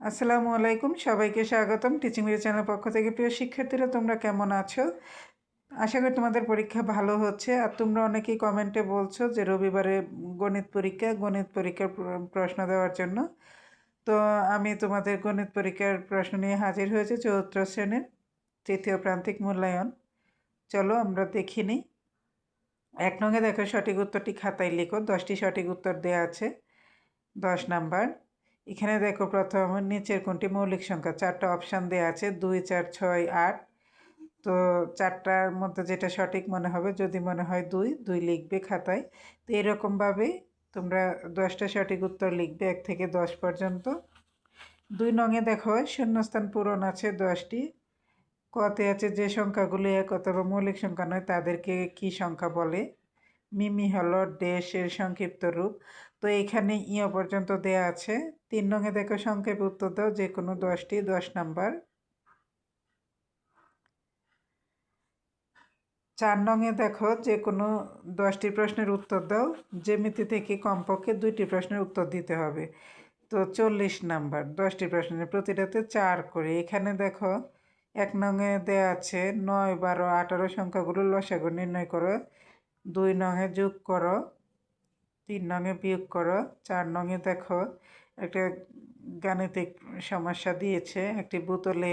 আসসালামু আলাইকুম, সবাইকে স্বাগতম টিচিং মিডিয়া চ্যানেল পক্ষ থেকে। প্রিয় শিক্ষার্থীরা, তোমরা কেমন আছো? আশা করি তোমাদের পরীক্ষা ভালো হচ্ছে। আর তোমরা অনেকেই কমেন্টে বলছো যে রবিবারে গণিত পরীক্ষা, গণিত পরীক্ষার প্রশ্ন দেওয়ার জন্য। তো আমি তোমাদের গণিত পরীক্ষার প্রশ্ন নিয়ে হাজির হয়েছে চতুর্থ শ্রেণির তৃতীয় প্রান্তিক মূল্যায়ন। চলো আমরা দেখি নিই। এক নঙ্গে দেখো সঠিক উত্তরটি খাতায় লিখো। দশটি সঠিক উত্তর দেওয়া আছে। দশ নাম্বার। এখানে দেখো প্রথম, নিচের কোনটি? মৌলিক সংখ্যা। চারটা অপশান দেওয়া আছে, দুই, চার, ছয়, আট। তো চারটার মধ্যে যেটা সঠিক মনে হবে, যদি মনে হয় দুই দুই লিখবে খাতায়। তো এরকমভাবে তোমরা দশটা সঠিক উত্তর লিখবে, এক থেকে দশ পর্যন্ত। দুই নঙে দেখো, শূন্যস্থান পূরণ আছে দশটি। কতে আছে যে সংখ্যাগুলি এক অথবা মৌলিক সংখ্যা নয়, তাদেরকে কি সংখ্যা বলে? মিমি হলো ডেশের সংক্ষিপ্ত রূপ। তো এখানে ইয় পর্যন্ত দেয়া আছে। তিন নঙে দেখো সংক্ষেপে উত্তর দাও, যে কোনো দশটি, দশ নাম্বার। চার নঙে দেখো যে কোনো দশটি প্রশ্নের উত্তর দাও। জ্যামিতি থেকে কমপক্ষে দুইটি প্রশ্নের উত্তর দিতে হবে। তো চল্লিশ নাম্বার, দশটি প্রশ্নের প্রতিটাতে চার করে। এখানে দেখো এক নঙে দেয়া আছে, নয়, বারো, আঠারো সংখ্যাগুলো লসাগু নির্ণয় করো। দুই নঙে যোগ করো, তিন নঙে বিয়োগ করো, চার নঙে দেখো, একটা গাণিতিক সমস্যা দিয়েছে, একটি বোতলে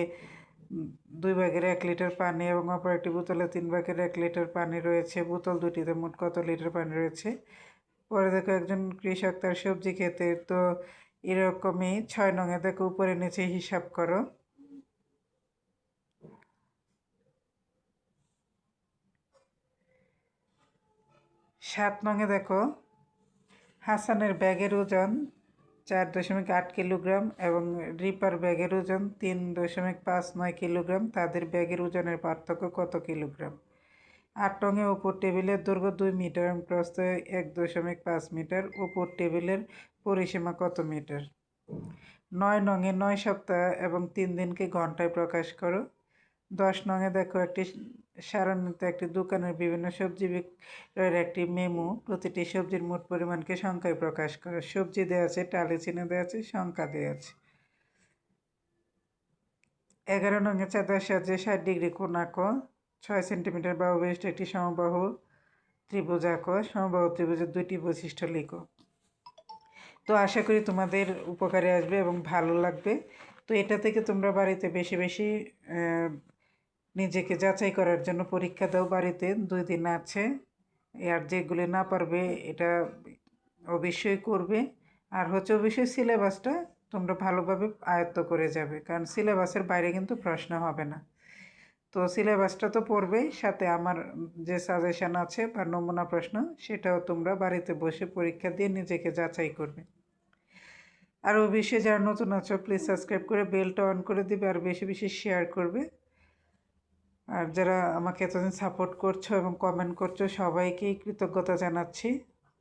দুই ভাগের এক লিটার পানি এবং অপর একটি বোতলে তিন ভাগের এক লিটার পানি রয়েছে, বোতল দুটিতে মোট কত লিটার পানি রয়েছে? পরে দেখো একজন কৃষক তার সবজি খেতে, তো এরকমই ছয় নঙে দেখো, উপরে নিচে হিসাব করো। সাত নঙে দেখো। হাসানের ব্যাগের ওজন চার দশমিক আট কিলোগ্রাম এবং রিপার ব্যাগের ওজন তিন দশমিক পাঁচ নয় কিলোগ্রাম। তাদের ব্যাগের ওজনের পার্থক্য কত কিলোগ্রাম? আট টঙে ওপর টেবিলের দৈর্ঘ্য দুই মিটার এবং প্রস্থ এক দশমিক পাঁচ মিটার। ওপর টেবিলের পরিসীমা কত মিটার? নয় নঙে নয় সপ্তাহ এবং তিন দিনকে ঘন্টায় প্রকাশ করো। দশ নঙে দেখো একটি সারণীতে একটি দোকানের বিভিন্ন সবজি বিক্রয়ের একটি মেমু। প্রতিটি সবজির মোট পরিমাণকে সংখ্যায় প্রকাশ করে। সবজি দেওয়া আছে, টালি চিহ্ন দেওয়া আছে, সংখ্যা দেওয়া আছে। এগারো নঙে চাঁদার সাহায্যে ষাট ডিগ্রি কোণ আঁকো ছয় সেন্টিমিটার বাহু বিশিষ্ট একটি সমবাহু ত্রিভুজ আঁকো সমবাহু ত্রিভুজের দুইটি বৈশিষ্ট্য লিখো। তো আশা করি তোমাদের উপকারে আসবে এবং ভালো লাগবে। তো এটা থেকে তোমরা বাড়িতে বেশি বেশি নিজেকে যাচাই করার জন্য পরীক্ষা দাও, বাড়িতে দুই দিন আছে। আর যেগুলি না পারবে, এটা অবশ্যই করবে। আর হচ্ছে অবশ্যই সিলেবাসটা তোমরা ভালোভাবে আয়ত্ত করে যাবে, কারণ সিলেবাসের বাইরে কিন্তু প্রশ্ন হবে না। তো সিলেবাসটা তো পড়বেই সাথে আমার যে সাজেশান আছে বা নমুনা প্রশ্ন, সেটাও তোমরা বাড়িতে বসে পরীক্ষা দিয়ে নিজেকে যাচাই করবে। আর অবশ্যই যারা নতুন আছো প্লিজ সাবস্ক্রাইব করে বেলটা অন করে দিবে, আর বেশি বেশি শেয়ার করবে। আর যারা আমাকে এতদিন সাপোর্ট করছ এবং কমেন্ট করছ, সবাইকেই কৃতজ্ঞতা জানাচ্ছি।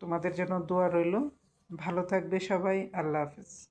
তোমাদের জন্য দোয়া রইল। ভালো থাকবে সবাই। আল্লাহ হাফিজ।